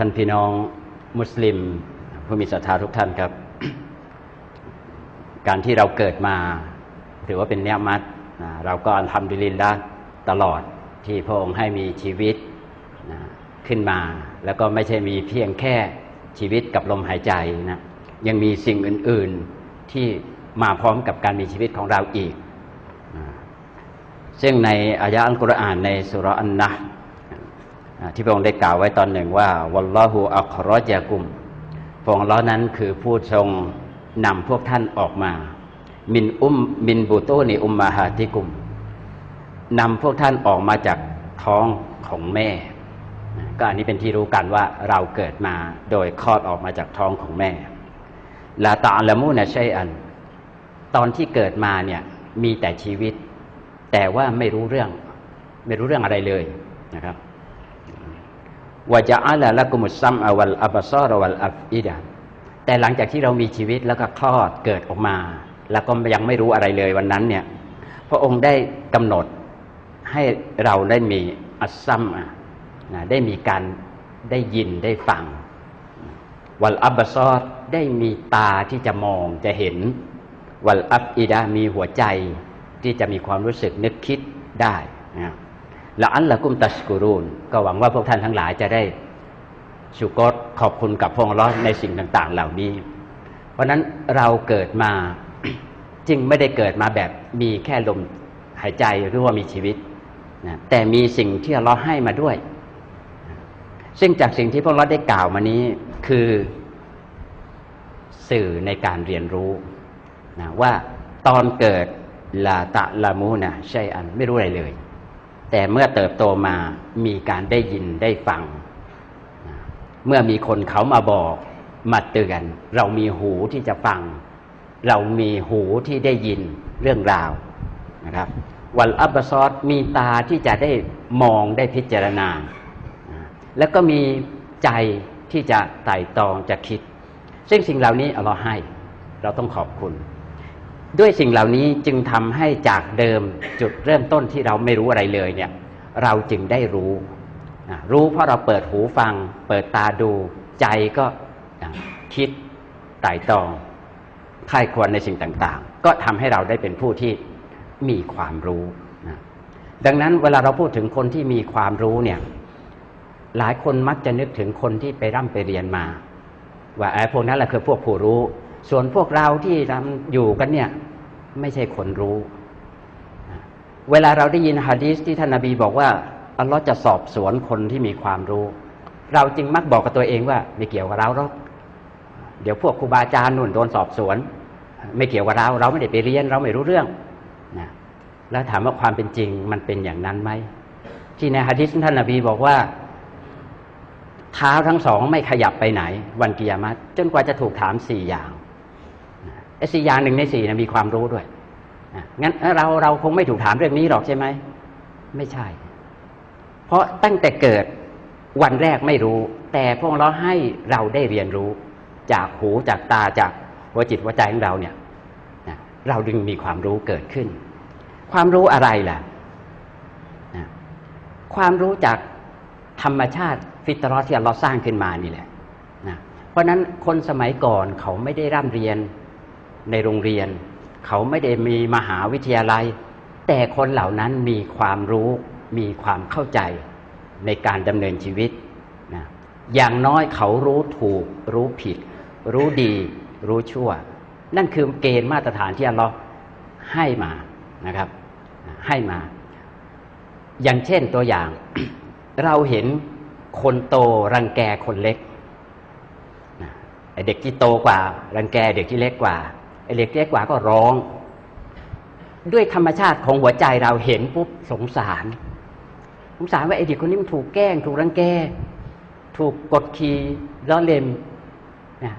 ท่านพี่น้องมุสลิม ผู้มีศรัทธาทุกท่านครับ การที่เราเกิดมา ถือว่าเป็นเนียมัดเราก็อัลฮัมดุลิลละตลอดที่พระองค์ให้มีชีวิตขึ้นมา แล้วก็ไม่ใช่มีเพียงแค่ชีวิตกับลมหายใจนะยังมีสิ่งอื่น ๆที่มาพร้อมกับการมีชีวิตของเราอีก ซึ่งในอายะอัลกุรอานในสุรอันนะ ที่พระองค์ได้กล่าวไว้ตอนหนึ่งว่าวัลลอฮูอัครอจยากุมพระองค์ล้อนั้นคือผู้ทรงนำพวกท่านออกมา มินอุมมินบูโตนีอุมมาฮาติกุมนำพวกท่านออกมาจากท้องของแม่ ก็อันนี้เป็นที่รู้กันว่าเราเกิดมาโดยคลอดออกมาจากท้องของแม่ลาตาละมูนะใช่อัน ตอนที่เกิดมาเนี่ยมีแต่ชีวิต แต่ว่าไม่รู้เรื่อง ไม่รู้เรื่องอะไรเลยนะครับ วะจะอัลละกุมุซัมอวัลอับซอรวัลอัฟอิดาแต่หลังจากที่เรามีชีวิตแล้วก็คลอดเกิดออกมา แล้วก็ยังไม่รู้อะไรเลยวันนั้นเนี่ย พระองค์ได้กำหนดให้เราได้มีอัซัมนะได้มีการได้ยินได้ฟัง วัลอับบซอดได้มีตาที่จะมองจะเห็น วัลอัฟอิดามีหัวใจที่จะมีความรู้สึกนึกคิดได้นะ ละอันละกุมตัสกุรูนก็หวังว่าพวกท่านทั้งหลายจะได้ชุกรขอบคุณกับพระองค์ในสิ่งต่างๆ เหล่านี้ เพราะนั้นเราเกิดมาจึงไม่ได้เกิดมาแบบมีแค่ลมหายใจหรือว่ามีชีวิตนะแต่มีสิ่งที่เราให้มาด้วย ซึ่งจากสิ่งที่พวกเราได้กล่าวมานี้คือ สื่อในการเรียนรู้นะว่าตอนเกิดลาตะลามูนะใช่อันไม่รู้อะไรเลย แต่เมื่อเติบโตมามีการได้ยินได้ฟัง เมื่อมีคนเขามาบอกมาเตือน เรามีหูที่จะฟัง เรามีหูที่ได้ยินเรื่องราวนะครับวัลอับบซอดมีตาที่จะได้มองได้พิจารณา แล้วก็มีใจที่จะไต่ตองจะคิด ซึ่งสิ่งเหล่านี้อัลลอฮ์ให้ เราต้องขอบคุณ ด้วยสิ่งเหล่านี้จึงทำให้จากเดิมจุดเริ่มต้นที่เราไม่รู้อะไรเลยเนี่ยเราจึงได้รู้ รู้เพราะเราเปิดหูฟัง เปิดตาดูใจก็คิดไต่ตองใครควรในสิ่งต่างๆ ก็ทำให้เราได้เป็นผู้ที่มีความรู้นะดังนั้นเวลาเราพูดถึงคนที่มีความรู้เนี่ยหลายคนมักจะนึกถึงคนที่ไปร่ำไปเรียนมา ว่าไอ้พวกนั้นแหละคือพวกผู้รู้ ส่วนพวกเราที่ทำอยู่กันเนี่ย ไม่ใช่คนรู้ เวลาเราได้ยินฮะดีสที่ท่านนาบีบอกว่าอัลลอฮ์จะสอบสวนคนที่มีความรู้ เราจึงมักบอกกับตัวเองว่า ไม่เกี่ยวกับเราหรอกเดี๋ยวพวกครูบาอาจารย์นุ่นโดนสอบสวน ไม่เกี่ยวกับเรา เราไม่ได้ไปเรียน เราไม่รู้เรื่องนะแล้วถามว่าความเป็นจริงมันเป็นอย่างนั้นไหมที่ในฮะดิษท่านนาบีบอกว่าเท้าทั้งสองไม่ขยับไปไหน วันกิยามัตจนกว่าจะถูกถามสี่อย่าง ไอ้สี่อย่างหนึ่งในสี่นะมีความรู้ด้วยงั้นเราเราคงไม่ถูกถามเรื่องนี้หรอกใช่ไหม ไม่ใช่ เพราะตั้งแต่เกิดวันแรกไม่รู้ แต่พวกเราให้เราได้เรียนรู้ จากหูจากตาจากหัวจิตหัวใจของเราเนี่ยเราดึงมีความรู้เกิดขึ้น ความรู้อะไรล่ะ ความรู้จากธรรมชาติฟิตรอที่เราสร้างขึ้นมานี่แหละนะเพราะนั้นคนสมัยก่อนเขาไม่ได้ร่ำเรียน ในโรงเรียน เขาไม่ได้มีมหาวิทยาลัย แต่คนเหล่านั้นมีความรู้มีความเข้าใจในการดำเนินชีวิตนะอย่างน้อยเขารู้ถูก รู้ผิด รู้ดี รู้ชั่ว นั่นคือเกณฑ์มาตรฐานที่อัลลอฮ์ให้มานะครับ ให้มา อย่างเช่นตัวอย่าง เราเห็นคนโตรังแกคนเล็กเด็กที่โตกว่า รังแกเด็กที่เล็กกว่า ไอเด็กเล็กกว่าก็ร้อง ด้วยธรรมชาติของหัวใจเราเห็นปุ๊บสงสาร สงสารว่าไอเด็กคนนี้มันถูกแกล้ง ถูกรังแก ถูกกดขี่ล้อเล่มนะ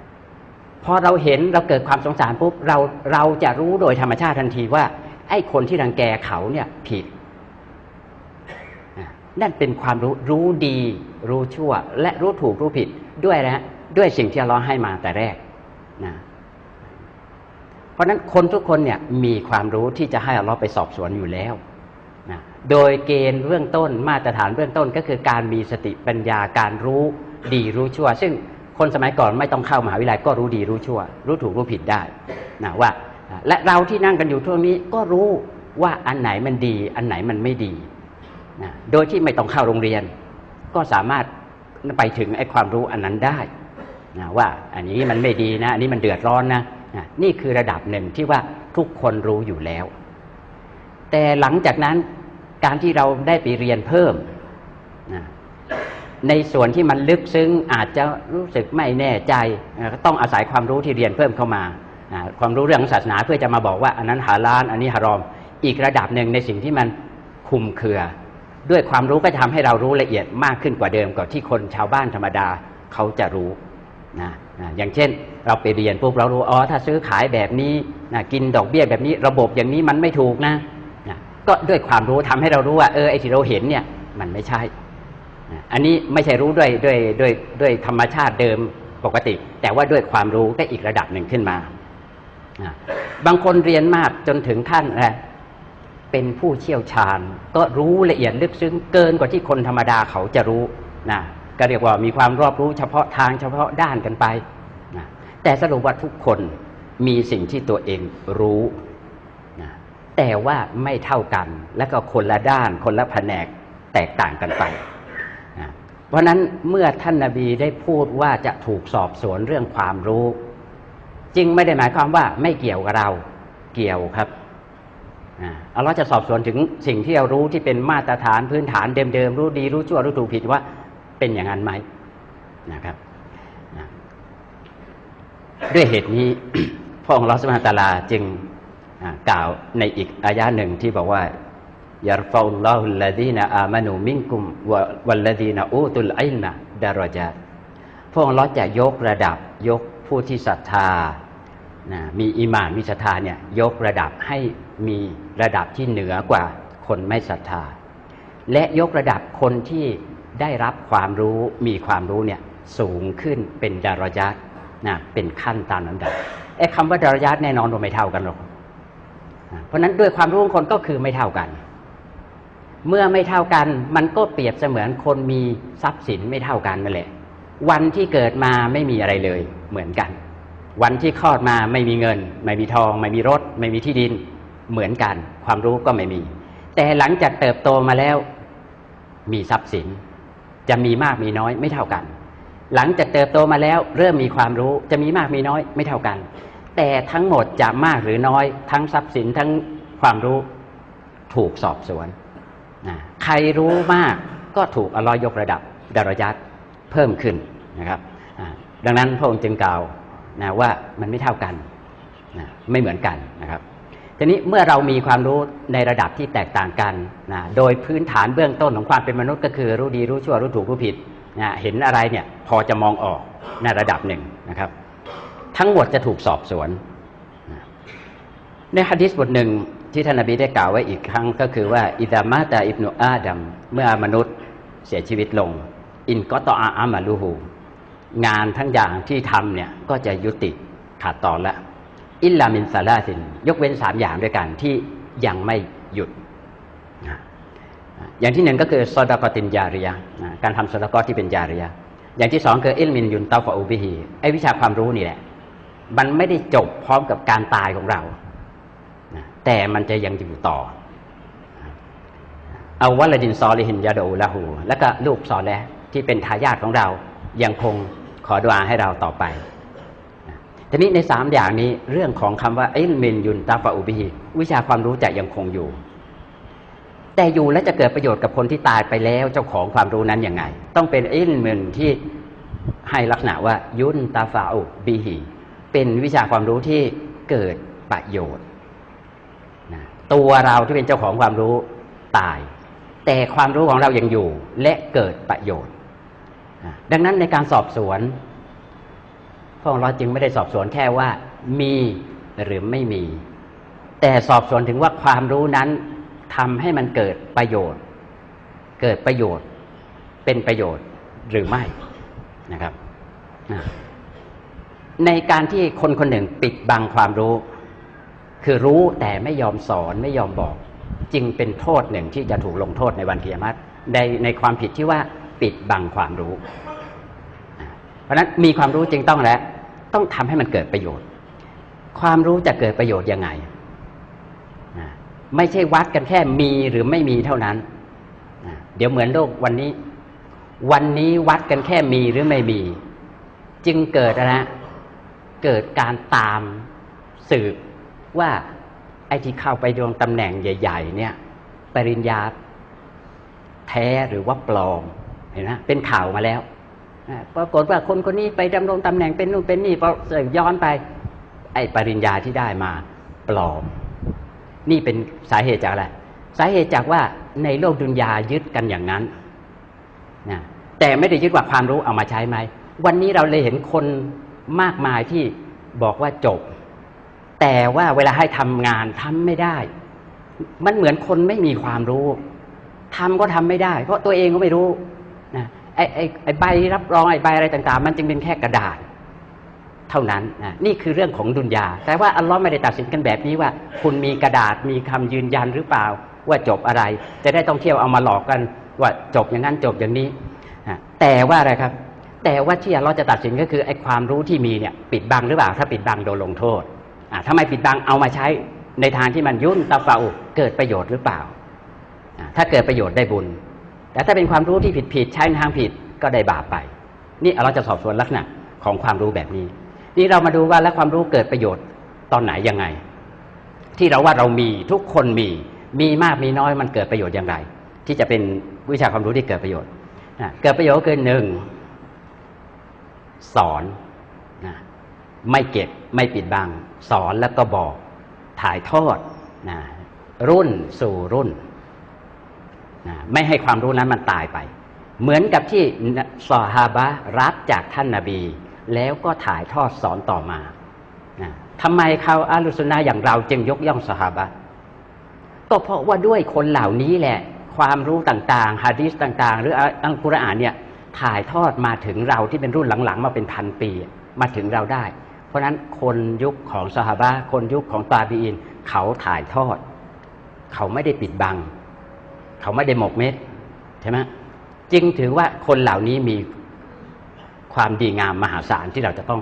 พอเราเห็นเราเกิดความสงสารปุ๊บเราเราจะรู้โดยธรรมชาติทันทีว่า ไอ้คนที่รังแกเขาเนี่ยผิดนั่นเป็นความรู้รู้ดี รู้ชั่ว และรู้ถูกรู้ผิดด้วยนะด้วยสิ่งที่เราให้มาแต่แรกนะ เพราะนั้นคนทุกคนเนี่ยมีความรู้ที่จะให้เราไปสอบสวนอยู่แล้วนะโดยเกณฑ์เบื้องต้นมาตรฐานเบื้องต้นก็คือการมีสติปัญญาการรู้ดีรู้ชั่ว ซึ่งคนสมัยก่อนไม่ต้องเข้ามหาวิทยาลัยก็รู้ดีรู้ชั่ว รู้ถูกรู้ผิดได้นะว่า และเราที่นั่งกันอยู่ทั่วนี้ก็รู้ว่าอันไหนมันดี อันไหนมันไม่ดีนะโดยที่ไม่ต้องเข้าโรงเรียน ก็สามารถไปถึงไอ้ความรู้อันนั้นได้นะว่าอันนี้มันไม่ดีนะ อันนี้มันเดือดร้อนนะ นี่คือระดับหนึ่งที่ว่าทุกคนรู้อยู่แล้ว แต่หลังจากนั้นการที่เราได้ไปเรียนเพิ่มในส่วนที่มันลึกซึ้งอาจจะรู้สึกไม่แน่ใจก็ต้องอาศัยความรู้ที่เรียนเพิ่มเข้ามา ความรู้เรื่องศาสนาเพื่อจะมาบอกว่า อันนั้นหาลาน อันนี้ฮารอม อีกระดับหนึ่งในสิ่งที่มันคุมเครือ ด้วยความรู้ก็จะทำให้เรารู้ละเอียดมากขึ้นกว่าเดิมกว่าที่คนชาวบ้านธรรมดาเขาจะรู้ นะนะอย่างเช่น เราไปเรียนปุ๊บเรารู้อ๋อถ้าซื้อขายแบบนี้นะกินดอกเบี้ยแบบนี้ระบบอย่างนี้มันไม่ถูกนะนะก็ด้วยความรู้ทำให้เรารู้ว่าเออไอที่เราเห็นเนี่ยมันไม่ใช่อันนี้ไม่ใช่รู้ด้วยด้วยด้วยด้วยธรรมชาติเดิมปกติ แต่ว่าด้วยความรู้ได้อีกระดับหนึ่งขึ้นมาบางคนเรียนมากจนถึงขั้นอะไรเป็นผู้เชี่ยวชาญ ก็รู้ละเอียดลึกซึ้งเกินกว่าที่คนธรรมดาเขาจะรู้นะ ก็เรียกว่ามีความรอบรู้เฉพาะทางเฉพาะด้านกันไปนะแต่สรุปว่าทุกคนมีสิ่งที่ตัวเองรู้นะแต่ว่าไม่เท่ากัน และก็คนละด้านคนละแผนกแตกต่างกันไปเพราะนั้นเมื่อท่านนาบีได้พูดว่าจะถูกสอบสวนเรื่องความรู้จริงไม่ได้หมายความว่าไม่เกี่ยวกับเราเกี่ยวครับอัลลอฮ์จะสอบสวนถึงสิ่งที่เรารู้ที่เป็นมาตรฐานพื้นฐานเดิมๆรู้ดีรู้ชั่วรู้ถูกผิดว่า เป็นอย่างนั้นไหมนะครับด้วยเหตุนี้พระองค์ลอสมาตาลาจึงกล่าวในอีกอายะหนึ่งที่บอกว่ายารฟาอุลลอฮุลลดีนอามานูมิงกุมวัลลดีนอูตุลอิลนะดารจาพระองค์ลอจะยกระดับยกผู้ที่ศรัทธานะมีอิมานมีศรัทธาเนี่ยยกระดับให้มีระดับที่เหนือกว่าคนไม่ศรัทธา และยกระดับคนที่ ได้รับความรู้มีความรู้เนี่ยสูงขึ้นเป็นดารยัตนะเป็นขั้นตามลำดับไอ้คำว่าดารยัตแน่นอนเราไม่เท่ากันหรอกเพราะนั้นด้วยความรู้ของคนก็คือไม่เท่ากัน เมื่อไม่เท่ากัน มันก็เปรียบเสมือนคนมีทรัพย์สินไม่เท่ากันนั่นแหละวันที่เกิดมาไม่มีอะไรเลยเหมือนกัน วันที่คลอดมาไม่มีเงิน ไม่มีทอง ไม่มีรถ ไม่มีที่ดินเหมือนกัน ความรู้ก็ไม่มี แต่หลังจากเติบโตมาแล้ว มีทรัพย์สิน จะมีมากมีน้อยไม่เท่ากัน หลังจากเติบโตมาแล้วเริ่มมีความรู้จะมีมากมีน้อยไม่เท่ากัน แต่ทั้งหมดจะมากหรือน้อย ทั้งทรัพย์สินทั้งความรู้ถูกสอบสวนใครรู้มากก็ถูกอลอยยกระดับดารยัตเพิ่มขึ้นนะครับ ดังนั้นพระองค์จึงกล่าวนะว่ามันไม่เท่ากันนะไม่เหมือนกันนะครับ ทีนี้เมื่อเรามีความรู้ในระดับที่แตกต่างกันนะโดยพื้นฐานเบื้องต้นของความเป็นมนุษย์ก็คือรู้ดีรู้ชั่วรู้ถูกรู้ผิดนะเห็นอะไรเนี่ยพอจะมองออกในระดับหนึ่งนะครับ ทั้งหมดจะถูกสอบสวน ในฮะดิษบทหนึ่งที่ท่านนบีได้กล่าวไว้อีกครั้งก็คือว่าอิดามาตาอิบนุอาดัมเมื่อมนุษย์เสียชีวิตลง อินก็ตออาอามาลูหูงานทั้งอย่างที่ทำเนี่ยก็จะยุติขาดตอนละ อิลลามินซาลาสิน ยกเว้นสามอย่างด้วยกันที่ยังไม่หยุด อย่างที่หนึ่งก็คือซอดากตินยาริยาการทำซอดากอที่เป็นยาริยาอย่างที่สองคืออิลมินยุนเตาฟาอูบิฮีไอวิชาความรู้นี่แหละ มันไม่ได้จบพร้อมกับการตายของเรา แต่มันจะยังอยู่ต่อเอาวัลดินซอลิหินยาโดละหู แล้วก็ลูกซอแลที่เป็นทายาทของเรายังคงขอดุอาให้เราต่อไป ทีนี้ในสามอย่างนี้เรื่องของคำว่าอิลมินยุนตาฟาอุบิฮิวิชาความรู้จะยังคงอยู่ แต่อยู่แล้วจะเกิดประโยชน์กับคนที่ตายไปแล้วเจ้าของความรู้นั้นยังไง ต้องเป็นอิลมินที่ให้ลักษณะว่ายุนตาฟาอุบิฮิเป็นวิชาความรู้ที่เกิดประโยชน์ตัวเราที่เป็นเจ้าของความรู้ตาย แต่ความรู้ของเรายังอยู่และเกิดประโยชน์ ดังนั้นในการสอบสวน พระองค์เราจึงไม่ได้สอบสวนแค่ว่ามีหรือไม่มี แต่สอบสวนถึงว่าความรู้นั้นทำให้มันเกิดประโยชน์ เกิดประโยชน์เป็นประโยชน์หรือไม่นะครับ ในการที่คนคนหนึ่งปิดบังความรู้ คือรู้แต่ไม่ยอมสอนไม่ยอมบอก จึงเป็นโทษหนึ่งที่จะถูกลงโทษในวันเกียรติในในความผิดที่ว่าปิดบังความรู้ เพราะนั้นมีความรู้จึงต้องแล้วต้องทำให้มันเกิดประโยชน์ ความรู้จะเกิดประโยชน์ยังไง ไม่ใช่วัดกันแค่มีหรือไม่มีเท่านั้น เดี๋ยวเหมือนโลกวันนี้ วันนี้วัดกันแค่มีหรือไม่มี จึงเกิดอะนะเกิดการตามสืบว่าไอ้ที่เข้าไปดวงตำแหน่งใหญ่ ๆ เนี่ย ปริญญาแท้หรือว่าปลอมเห็นไหมเป็นข่าวมาแล้ว ปรากฏว่าคนคนนี้ไปดำรงตำแหน่งเป็นนู่นเป็นนี่พอย้อนไป ไอ้ปริญญาที่ได้มาปลอม นี่เป็นสาเหตุจากอะไร สาเหตุจากว่าในโลกดุนยายึดกันอย่างนั้นนะแต่ไม่ได้ยึดว่าความรู้เอามาใช้ไหม วันนี้เราเลยเห็นคนมากมายที่บอกว่าจบ แต่ว่าเวลาให้ทำงานทำไม่ได้ มันเหมือนคนไม่มีความรู้ทำก็ทำไม่ได้ เพราะตัวเองก็ไม่รู้ ไอ้ไอ้ไอ้ใบรับรองไอ้ใบอะไรต่าง ๆ มันจึงเป็นแค่กระดาษ เท่านั้นนะนี่คือเรื่องของดุนยา แต่ว่าอัลลอฮ์ไม่ได้ตัดสินกันแบบนี้ว่า คุณมีกระดาษมีคำยืนยันหรือเปล่า ว่าจบอะไร จะได้ต้องเที่ยวเอามาหลอกกันว่าจบอย่างนั้นจบอย่างนี้แต่ว่าอะไรครับ แต่ว่าที่อัลลอฮ์จะตัดสินก็คือไอ้ความรู้ที่มีเนี่ยปิดบังหรือเปล่า ถ้าปิดบังโดนลงโทษอ่าถ้าไม่ปิดบังเอามาใช้ในทางที่มันยุ่นตาเฝ้าเกิดประโยชน์หรือเปล่า ถ้าเกิดประโยชน์ได้บุญ แต่ถ้าเป็นความรู้ที่ผิดผิดใช้ในทางผิดก็ได้บาปไป นี่เราจะสอบสวนลักษณะของความรู้แบบนี้ นี่เรามาดูว่าแล้วความรู้เกิดประโยชน์ตอนไหนยังไง ที่เราว่าเรามีทุกคนมีมีมากมีน้อยมันเกิดประโยชน์อย่างไร ที่จะเป็นวิชาความรู้ที่เกิดประโยชน์นะเกิดประโยชน์คือหนึ่งสอนนะไม่เก็บไม่ปิดบัง สอนแล้วก็บอกถ่ายทอดนะรุ่นสู่รุ่น ไม่ให้ความรู้นั้นมันตายไป เหมือนกับที่ซอฮาบะรับจากท่านนาบี แล้วก็ถ่ายทอดสอนต่อมานะทำไมเขาอาลุสุนนะอย่างเราจึงยกย่องซอฮาบะก็เพราะว่าด้วยคนเหล่านี้แหละ ความรู้ต่างๆฮะดีษต่าง ๆ หรืออัลกุรอานเนี่ยถ่ายทอดมาถึงเราที่เป็นรุ่นหลังๆ มาเป็นพันปีมาถึงเราได้ เพราะฉะนั้นคนยุคของซอฮาบะคนยุคของตาบีอิน เขาถ่ายทอด เขาไม่ได้ปิดบัง เขาไม่ได้หมกเม็ดใช่ไหมจึงถือว่าคนเหล่านี้มีความดีงามมหาศาลที่เราจะต้อง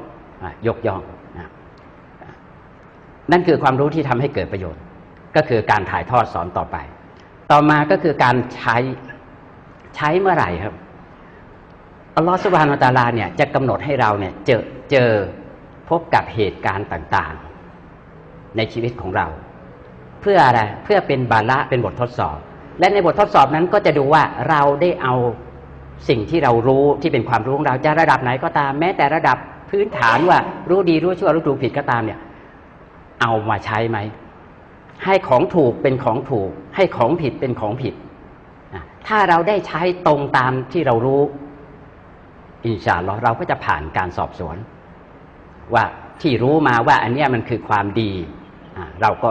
ยกย่องนะนั่นคือความรู้ที่ทำให้เกิดประโยชน์ ก็คือการถ่ายทอดสอนต่อไป ต่อมาก็คือการใช้ใช้เมื่อไหร่ครับอัลลอฮฺสุบฮานาตาลาเนี่ยจะกำหนดให้เราเนี่ยเจอเจอพบกับเหตุการณ์ต่างๆ ในชีวิตของเรา เพื่ออะไรเพื่อเป็นบาละเป็นบททดสอบ และในบททดสอบนั้นก็จะดูว่าเราได้เอาสิ่งที่เรารู้ที่เป็นความรู้ของเราจะระดับไหนก็ตามแม้แต่ระดับพื้นฐานว่ารู้ดีรู้ชั่วรู้ถูกผิดก็ตามเนี่ย เอามาใช้ไหมให้ของถูกเป็นของถูก ให้ของผิดเป็นของผิด ถ้าเราได้ใช้ตรงตามที่เรารู้ อินชาอัลลอฮ์เราก็จะผ่านการสอบสวน ว่าที่รู้มาว่าอันนี้มันคือความดี เราก็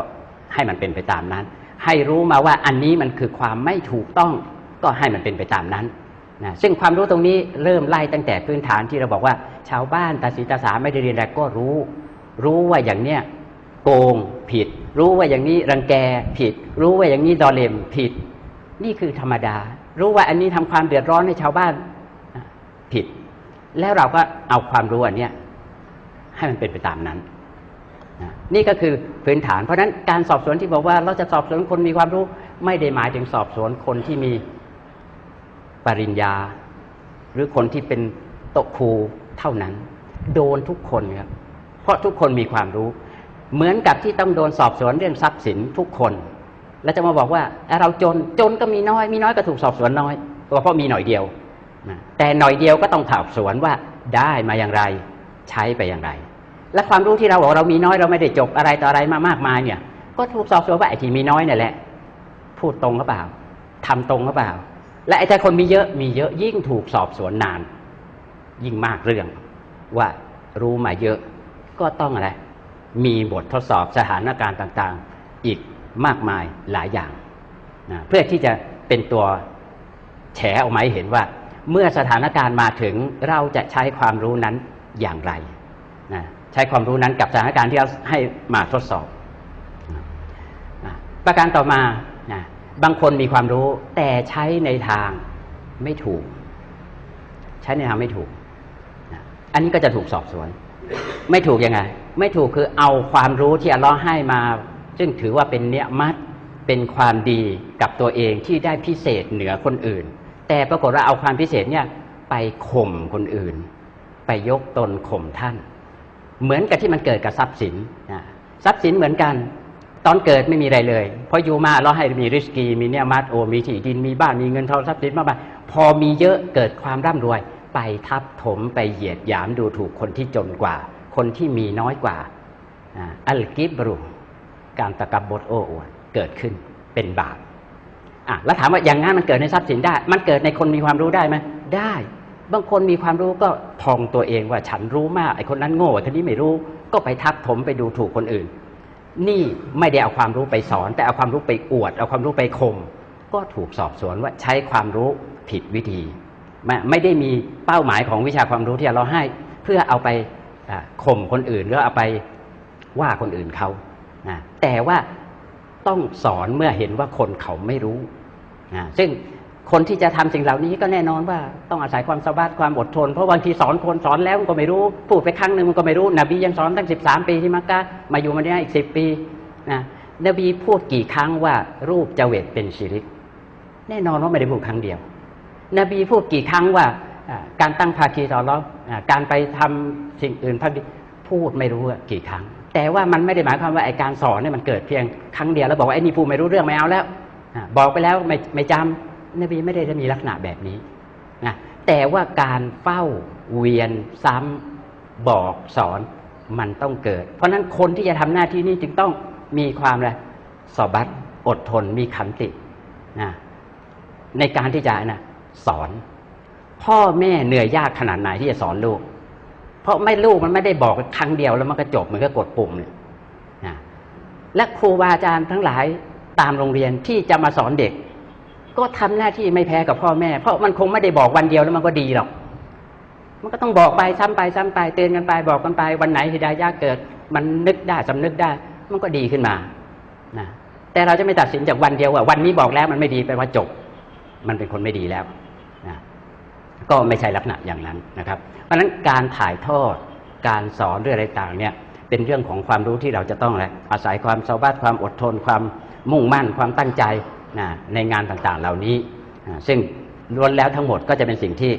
ให้มันเป็นไปตามนั้น ให้รู้มาว่าอันนี้มันคือความไม่ถูกต้องก็ให้มันเป็นไปตามนั้นนะซึ่งความรู้ตรงนี้เริ่มไล่ตั้งแต่พื้นฐานที่เราบอกว่า ชาวบ้านตาสีตาสาไม่ได้เรียนอะไรก็รู้ รู้ว่าอย่างเนี้ยโกงผิด รู้ว่าอย่างนี้รังแกผิด รู้ว่าอย่างนี้ดอเลมผิด นี่คือธรรมดา รู้ว่าอันนี้ทำความเดือดร้อนให้ชาวบ้านผิด แล้วเราก็เอาความรู้อันเนี้ยให้มันเป็นไปตามนั้น นี่ก็คือพื้นฐาน เพราะฉะนั้นการสอบสวนที่บอกว่าเราจะสอบสวนคนมีความรู้ไม่ได้หมายถึงสอบสวนคนที่มีปริญญา หรือคนที่เป็นโตครูเท่านั้น โดนทุกคนครับเพราะทุกคนมีความรู้ เหมือนกับที่ต้องโดนสอบสวนเรื่องทรัพย์สินทุกคน แล้วจะมาบอกว่าเราจนจนก็มีน้อย มีน้อยก็ถูกสอบสวนน้อยเพราะมีหน่อยเดียวแต่หน่อยเดียวก็ต้องถามสวนว่าได้มาอย่างไร ใช้ไปอย่างไร และความรู้ที่เราบอกเรามีน้อยเราไม่ได้จบอะไรต่ออะไรมามากมายเนี่ย ก็ถูกสอบสวนว่าไอ้ที่มีน้อยนี่แหละ พูดตรงหรือเปล่าทำตรงหรือเปล่า และไอ้แต่คนมีเยอะมีเยอะยิ่งถูกสอบสวนนาน ยิ่งมากเรื่อง ว่ารู้มาเยอะก็ต้องอะไร มีบททดสอบสถานการณ์ต่างๆ อีกมากมายหลายอย่างนะเพื่อที่จะเป็นตัวแฉออกมาให้เห็นว่า เมื่อสถานการณ์มาถึงเราจะใช้ความรู้นั้นอย่างไรนะ ใช้ความรู้นั้นกับสถานการณ์ที่เราให้มาทดสอบ ประการต่อมานะบางคนมีความรู้แต่ใช้ในทางไม่ถูก ใช้ในทางไม่ถูก อันนี้ก็จะถูกสอบสวน ไม่ถูกยังไง ไม่ถูกคือเอาความรู้ที่อัลลอฮ์ให้มา ซึ่งถือว่าเป็นเนียมัดเป็นความดีกับตัวเองที่ได้พิเศษเหนือคนอื่น แต่ปรากฏว่าเอาความพิเศษเนี่ยไปข่มคนอื่น ไปยกตนข่มท่าน เหมือนกับที่มันเกิดกับทรัพย์สินนะทรัพย์สินเหมือนกัน ตอนเกิดไม่มีอะไรเลยพออยู่มาเราให้มีริสกีมีเนี่ยมัดโอมีที่ดินมีบ้านมีเงินทองทรัพย์สินมากมายพอมีเยอะเกิดความร่ำรวย ไปทับถมไปเหยียดหยามดูถูกคนที่จนกว่า คนที่มีน้อยกว่าอัลกิบรุการตะกบบดโอ้อวดเกิดขึ้นเป็นบาปอะแล้วถามว่าอย่างงั้นมันเกิดในทรัพย์สินได้ มันเกิดในคนมีความรู้ได้ไหมได้ บางคนมีความรู้ก็พองตัวเองว่าฉันรู้มากไอ้คนนั้นโง่ไอ้คนนี้ไม่รู้ก็ไปทับถมไปดูถูกคนอื่น นี่ไม่ได้เอาความรู้ไปสอน แต่เอาความรู้ไปอวด เอาความรู้ไปข่มก็ถูกสอบสวนว่าใช้ความรู้ผิดวิธี ไม่ไม่ได้มีเป้าหมายของวิชาความรู้ที่เราให้เพื่อเอาไปข่มคนอื่นหรือเอาไปว่าคนอื่นเขานะแต่ว่าต้องสอนเมื่อเห็นว่าคนเขาไม่รู้นะซึ่ง คนที่จะทำสิ่งเหล่านี้ก็แน่นอนว่าต้องอาศัยความสบาดความอดทน เพราะบางทีสอนคนสอนแล้วมันก็ไม่รู้ พูดไปครั้งหนึ่งมันก็ไม่รู้นบียังสอนตั้ง 13 ปีที่มักกะมาอยู่มาได้อีก10ปีนะนบีพูดกี่ครั้งว่ารูปจะเวทเป็นชีริก แน่นอนว่าไม่ได้พูดครั้งเดียว นบีพูดกี่ครั้งว่าการตั้งภาคีต่อเราการไปทำสิ่งอื่นพักพูดไม่รู้กี่ครั้ง แต่ว่ามันไม่ได้หมายความว่าไอการสอนเนี่ยมันเกิดเพียงครั้งเดียวแล้วบอกว่าไอ้นี่พูดไม่รู้เรื่องไม่เอาแล้วบอกไปแล้วไม่ไม่จำ นบีไม่ได้จะมีลักษณะแบบนี้นะแต่ว่าการเฝ้าเวียนซ้ำบอกสอนมันต้องเกิด เพราะฉะนั้นคนที่จะทำหน้าที่นี้จึงต้องมีความอะไรสอบัตอดทนมีขันตินะในการที่จะนะสอน พ่อแม่เหนื่อยยากขนาดไหนที่จะสอนลูก เพราะไม่ลูกมันไม่ได้บอกครั้งเดียวแล้วมันก็จบมันก็กดปุ่มเนี่ยนะและครูบาอาจารย์ทั้งหลายตามโรงเรียนที่จะมาสอนเด็ก ก็ทำหน้าที่ไม่แพ้กับพ่อแม่ เพราะมันคงไม่ได้บอกวันเดียวแล้วมันก็ดีหรอก มันก็ต้องบอกไปซ้ำไปซ้ำไปเตือนกันไปบอกกันไป วันไหนฮิดายะห์เกิด มันนึกได้สำนึกได้ มันก็ดีขึ้นมานะแต่เราจะไม่ตัดสินจากวันเดียวว่าวันนี้บอกแล้วมันไม่ดีแปลว่าจบ มันเป็นคนไม่ดีแล้วนะก็ไม่ใช่ลักษณะอย่างนั้นนะครับ เพราะฉะนั้นการถ่ายทอดการสอนเรื่องอะไรต่างเนี่ยเป็นเรื่องของความรู้ที่เราจะต้องอะไรอาศัยความเซาบาดความอดทน ความมุ่งมั่น ความตั้งใจ นะในงานต่างๆเหล่านี้นะซึ่งล้วนแล้วทั้งหมดก็จะเป็นสิ่งที่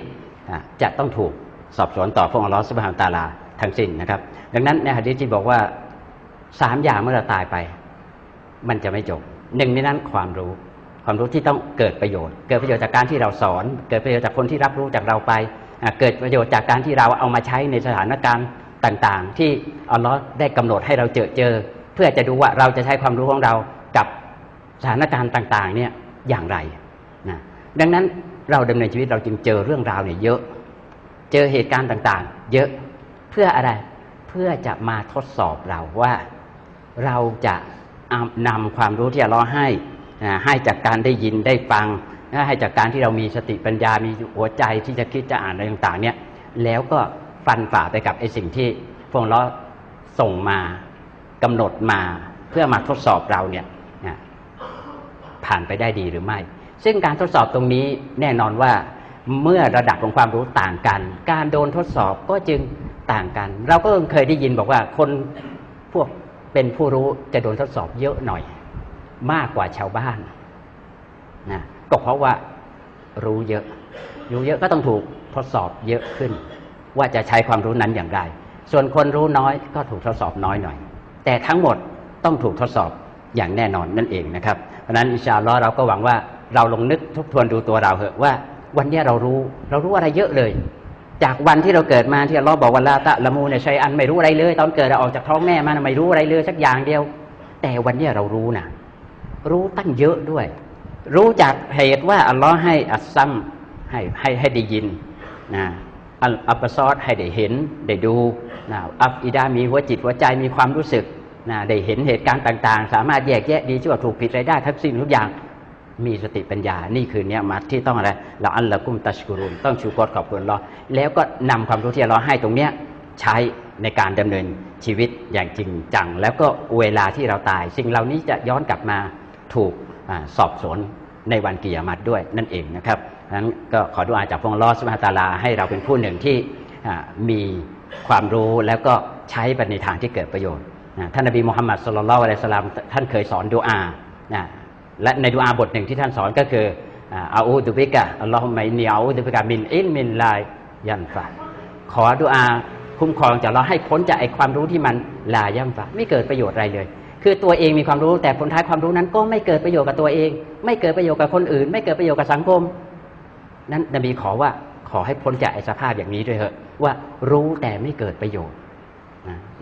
อะจะต้องถูกสอบสวนต่อพระองค์ลอสุบฮานตาลาทั้งสิ้นนะครับ ดังนั้นในหะดีษที่บอกว่าสามอย่างเมื่อเราตายไป มันจะไม่จบหนึ่งในนั้นความรู้ ความรู้ที่ต้องเกิดประโยชน์ เกิดประโยชน์จากการที่เราสอน เกิดประโยชน์จากคนที่รับรู้จากเราไป เกิดประโยชน์จากการที่เราเอามาใช้ในสถานการณ์ต่างๆ ที่อัลลอฮ์ได้กำหนดให้เราเจอเจอ เพื่อจะดูว่าเราจะใช้ความรู้ของเรา สถานการณ์ต่างๆเนี่ยอย่างไรนะดังนั้นเราดำเนินชีวิตเราจึงเจอเรื่องราวเนี่ยเยอะ เจอเหตุการณ์ต่างๆ เยอะเพื่ออะไรเพื่อจะมาทดสอบเราว่าเราจะเอานำความรู้ที่อัลเลอฮ์ให้ให้จากการได้ยินได้ฟังนะให้จากการที่เรามีสติปัญญา มีหัวใจที่จะคิดจะอ่านอะไรต่างๆ เนี่ยแล้วก็ฟันฝ่าไปกับไอ้สิ่งที่พวกเราส่งมากำหนดมาเพื่อมาทดสอบเราเนี่ย ผ่านไปได้ดีหรือไม่ ซึ่งการทดสอบตรงนี้แน่นอนว่าเมื่อระดับของความรู้ต่างกัน การโดนทดสอบก็จึงต่างกัน เราก็เคยได้ยินบอกว่าคนพวกเป็นผู้รู้จะโดนทดสอบเยอะหน่อย มากกว่าชาวบ้านนะก็เพราะว่ารู้เยอะ รู้เยอะก็ต้องถูกทดสอบเยอะขึ้น ว่าจะใช้ความรู้นั้นอย่างไร ส่วนคนรู้น้อยก็ถูกทดสอบน้อยหน่อย แต่ทั้งหมดต้องถูกทดสอบ อย่างแน่นอนนั่นเองนะครับเพราะนั้นอิชาลลอเราก็หวังว่าเราลงนึกทบทวนดูตัวเราเถอะว่า วันนี้เรารู้เรารู้อะไรเยอะเลย จากวันที่เราเกิดมาที่อัลลอฮ์บอกว่าลาตะละมูเนี่ยชัยอันไม่รู้อะไรเลย ตอนเกิดเราออกจากท้องแม่มานไม่รู้อะไรเลยสักอย่างเดียว แต่วันนี้เรารู้นะรู้ตั้งเยอะด้วย รู้จากเหตุว่าอัลลอฮ์ให้อัสซัมให้ให้ให้ได้ยินนะอัลอัปซอดให้ได้เห็นได้ดูนะอัฟอิดามีหัวจิตหัวใจมีความรู้สึก นะได้เห็นเหตุการณ์ต่าง ๆ สามารถแยกแยะดีชั่วถูกผิดอะไรได้ทั้งสิ้นทุกอย่างมีสติปัญญา นี่คือเนี่ยมัดที่ต้องอะไรเราอัลละกุมตัชกุรุนต้องชูกรขอบคุณเราแล้วก็นำความรู้ที่เราให้ตรงเนี้ยใช้ในการดำเนินชีวิตอย่างจริงจัง แล้วก็เวลาที่เราตาย สิ่งเหล่านี้จะย้อนกลับมาถูกอสอบสวนในวันกิยามัตด้วยนั่นเองนะครับนั้นก็ขอดุอาจากพระองค์ลอสมาตาลาให้เราเป็นผู้หนึ่งที่มีความรู้แล้วก็ใช้ไปในทางที่เกิดประโยชน์ ท่านนบีมุฮัมมัดสุลลัลอะลัยสลามท่านเคยสอนดูอานะและในดูอาบทหนึ่งที่ท่านสอนก็คืออาอูดุบิกะอัลลอฮุมะอินนีอาอูดุบิกะมินอิลมินลายยันฟะขอดูอาคุ้มครองจากเราให้พ้นจากไอความรู้ที่มันลาย่ำฟะไม่เกิดประโยชน์อะไรเลย คือตัวเองมีความรู้แต่ผลท้ายความรู้นั้นก็ไม่เกิดประโยชน์กับตัวเอง ไม่เกิดประโยชน์กับคนอื่น ไม่เกิดประโยชน์กับสังคม นั้นนบีขอว่าขอให้พ้นจากไอสภาพอย่างนี้ด้วยเถอะว่ารู้แต่ไม่เกิดประโยชน์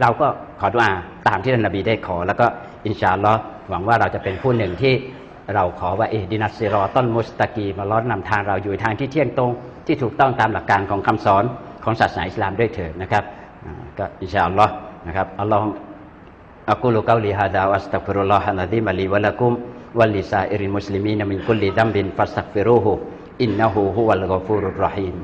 เราก็ขอดุอาตามที่ท่านนบีได้ขอ แล้วก็อินชาอัลลอฮ์หวังว่าเราจะเป็นผู้หนึ่งที่เราขอว่าเอดินัสซิรอต้นมุสตะกีมาล้อนนำทางเราอยู่ทางที่เที่ยงตรง ที่ถูกต้องตามหลักการของคำสอนของศาสนาอิสลามด้วยเถิดนะครับก็อินชาอัลลอฮ์นะครับอัลลอฮ์อัลกุลกาลีฮาดาอัสตักฟิรุลลอฮ์นะดีมาลีวะลักุมวัลลิซาอิริมุสลิมีนมินกุลลิดัมบินฟัสตักฟิรูฮุอินนะฮูฮุวัลกอฟูรุรรฮีม